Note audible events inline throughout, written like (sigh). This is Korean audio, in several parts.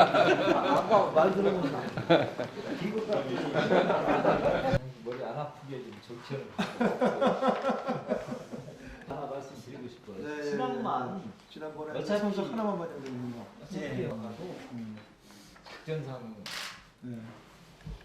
아까 말 들어보면 기분 머리 안 아프게 좀 정치하는 하나 말씀드리고 싶어요. 네. 신앙만 지난번에 어차피- 하나만 받으면 요 어떻게 가도 작전상 네.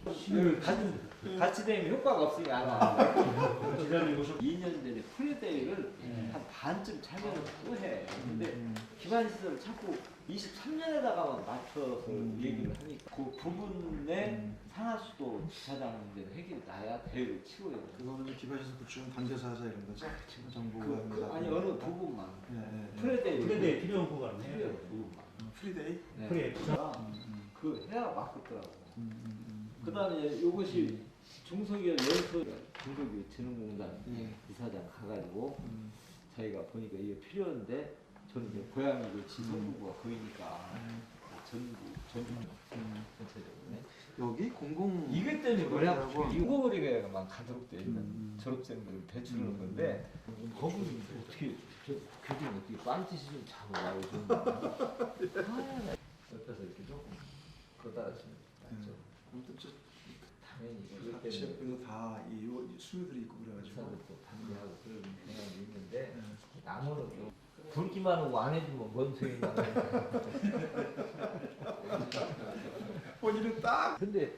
같이 같이 되면 효과가 없으니까 안 와. (laughs) 기자님 오셨 2년 전에 프리 대회를 한 반쯤 참여를 또 해. 근데 기반 시설을 자꾸 23년에다가만 맞춰서 얘기를 하니까 그 부분에 상하수도 주차장 문제는 해결이 나야 대회를 치고요. 그거는 기반시설 구축은 하자 이런 거죠? 정부가 그, 그 아니 어느 부분만 네, 네, 네. 프리 대회 프레드에 필요한 필요한 해야 부분만. 프리데이? 네. 프레 그 해야 맞겠더라고. 음, 음, 음. 그다음에 이것이 중소기업 연수 중소기업 진흥공단 네. 이사장 가가지고 음. 자기가 보니까 이게 필요한데 저는 이제 고향이 그 지성부가 보이니까 전부 전부 음. 전체적으로. 네. 여기 공공 이것 때문에 아프고. 하고. 이거리가만 가도록 돼 있는 음. 졸업생들을 배출하는 건데 거기 어떻게 저 교수님 어떻게 빤티시 좀좀 아, 옆에서 이렇게 조금 거달아주면 낫죠 아무튼 저 당연히 이거 때문에 지역별로 다이 수요들이 있고 그래가지고. 부산도 또 반대하고 그런 경향이 있는데 네. 나무는 또 굵기만 하고 안 해주면 뭔 소용이나 (laughs) 본인은 딱. 근데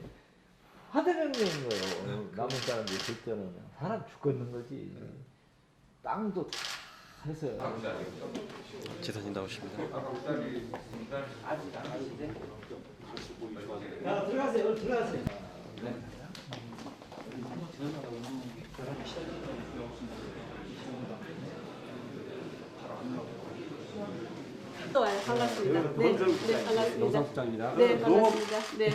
하대명령인 거예요. 남은 사람들이 들 때는. 사람 죽겠는 거지. 땅도 다 해서. 지사님 나오십니다. 아직 안 하시대? 야 들어가세요 들어가세요 네. 또 와요. 반갑습니다. 네, 네, 반갑습니다. 농상국장입니다. 네, 반갑습니다. 네.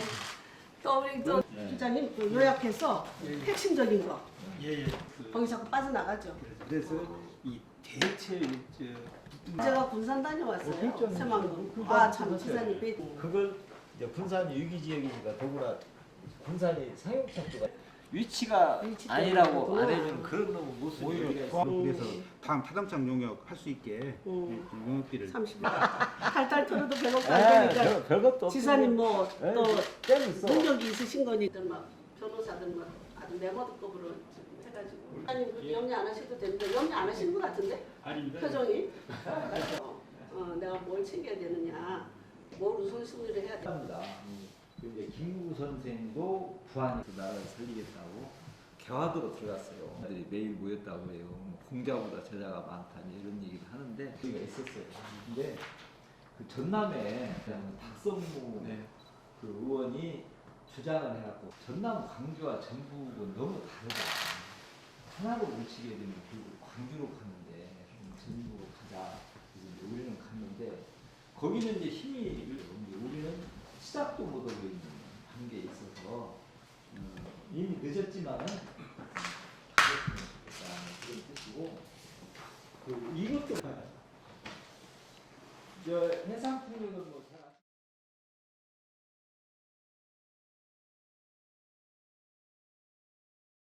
또 우리 또 부장님 그 요약해서 핵심적인 거 예예. 거기 자꾸 빠져나가죠. 그래서 이 대체 저 제가 군산 다녀왔어요. 새만금. 아, 참 뵈. 그걸 이제 분산이 위기 지역이니까 더구나 분산이 상용착도가 위치가 위치 아니라고 안 해주는 그런 놈의 모습이 오히려 포함-. 그래서 다음 타당성 용역 할 수 있게 음. 그 용역비를 30분. 탈탈 털어도 배고파 안 되니까 별, 별것도 없고 지사님 뭐 또 땜 있어 능력이 있으신 거니들 막 변호사들 막 아주 메모드급으로 지금 해가지고 아니 그 염려 안 하셔도 됩니다. 염려 안 하시는 것 같은데 아닙니다. 표정이 어, 어, 내가 뭘 챙겨야 되느냐 뭘 우선순위를 해야. 그 이제 김구 선생도 부안에서 나라를 살리겠다고 개화도로 들어갔어요. 애들이 매일 모였다고 그래요. 뭐 공자보다 제자가 많다 이제 이런 얘기를 하는데 그게 있었어요. 근데 그 전남에 그냥 박성무 그 의원이 주장을 해갖고 전남 광주와 전북은 너무 다르다. 하나로 뭉치게 되면 결국 광주로 가는데 그럼 전북으로 가자. 그래서 이제 우리는 갔는데 거기는 이제 힘이 이제 우리는 시작도 못하고 있는 단계에 있어서 음, 이미 늦었지만은 뜻이고 그 이것도 저 해상 풍력은 뭐 잘.